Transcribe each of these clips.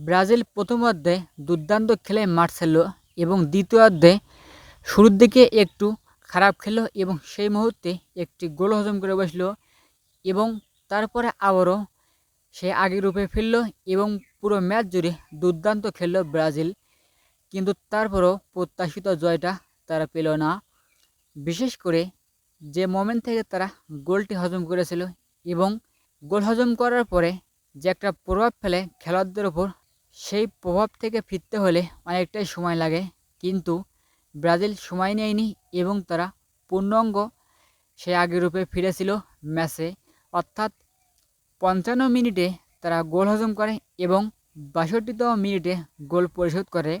Brazil প্রথম অর্ধে দুর্দান্ত খেলে মাঠ ছাড়ল এবং দ্বিতীয় অর্ধে শুরুর দিকে একটু খারাপ খেললো এবং সেই মুহূর্তে একটি গোল হজম করে বসল এবং তারপরে আবারও সে আগের রূপে ফিরল এবং পুরো ম্যাচ জুড়ে দুর্দান্ত খেলল ব্রাজিল। কিন্তু তারপরও প্রত্যাশিত জয়টা তারা পেল না। বিশেষ করে যে মোমেন্ট থেকে তারা গোলটি হজম করেছিল এবং গোল হজম করার পরে যে একটা প্রভাব ফেলে খেলোয়াড়দের ওপর সেই প্রভাব থেকে ফিরতে হলে অনেকটাই সময় লাগে। কিন্তু ব্রাজিল সময় নেয়নি এবং তারা পূর্ণাঙ্গ সে আগের রূপে ফিরেছিল ম্যাচে। অর্থাৎ পঞ্চান্ন মিনিটে তারা গোল হজম করে এবং বাষট্টিতম মিনিটে গোল পরিশোধ করে।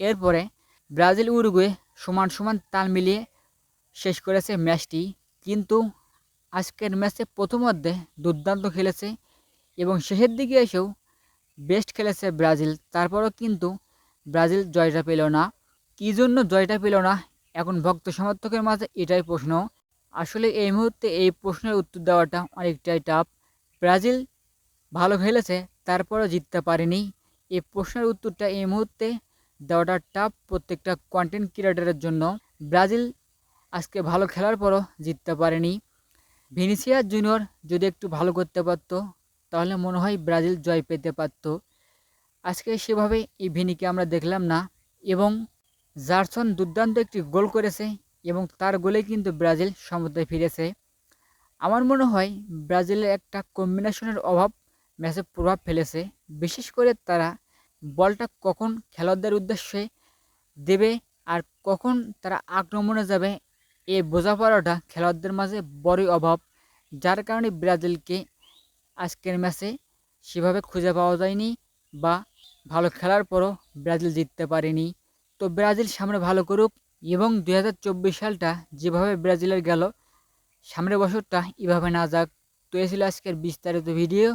এরপরে ব্রাজিল উরুগুয়ে সমান সমান তাল মিলিয়ে শেষ করেছে ম্যাচটি। কিন্তু আজকের ম্যাচে প্রথম অর্ধে দুর্দান্ত খেলেছে এবং শেষের দিকে এসেও বেস্ট খেলেছে ব্রাজিল। তারপরও কিন্তু ব্রাজিল জয়টা পেল না। কী জন্য জয়টা পেল না? এখন ভক্ত সমর্থকের মাঝে এটাই প্রশ্ন। আসলে এই মুহূর্তে এই প্রশ্নের উত্তর দেওয়াটা অনেকটাই টাফ ব্রাজিল ভালো খেলেছে, তারপরও জিততে পারেনি। এই প্রশ্নের উত্তরটা এই মুহূর্তে দেওয়াটা টাফ প্রত্যেকটা কন্টেন্ট ক্রিয়েটারের জন্য। ব্রাজিল আজকে ভালো খেলার পরও জিততে পারেনি। ভিনিসিয়াস জুনিয়র যদি একটু ভালো করতে পারতো তাহলে মনে হয় ব্রাজিল জয় পেতে পারত। আজকে সেভাবে এই ভিনিকে আমরা দেখলাম না এবং জারসন দুর্দান্ত একটি গোল করেছে এবং তার গোলে কিন্তু ব্রাজিল সমতায় ফিরেছে। আমার মনে হয় ব্রাজিলের একটা কম্বিনেশনের অভাব ম্যাচে প্রভাব ফেলেছে। বিশেষ করে তারা বলটা কখন খেলোয়াড়দের উদ্দেশ্যে দেবে আর কখন তারা আক্রমণে যাবে এই বোঝাপড়াটা খেলোয়াড়দের মাঝে বড়ই অভাব, যার কারণে ব্রাজিলকে আজকের ম্যাচে সেভাবে খুঁজে পাওয়া যায়নি বা ভালো খেলার পরও ব্রাজিল জিততে পারেনি। তো ব্রাজিল সামনে ভালো করুক এবং দু হাজার চব্বিশ সালটা যেভাবে ব্রাজিলের গেল, সামনের বছরটা এভাবে না যাক। তো এ ছিল আজকের বিস্তারিত ভিডিও।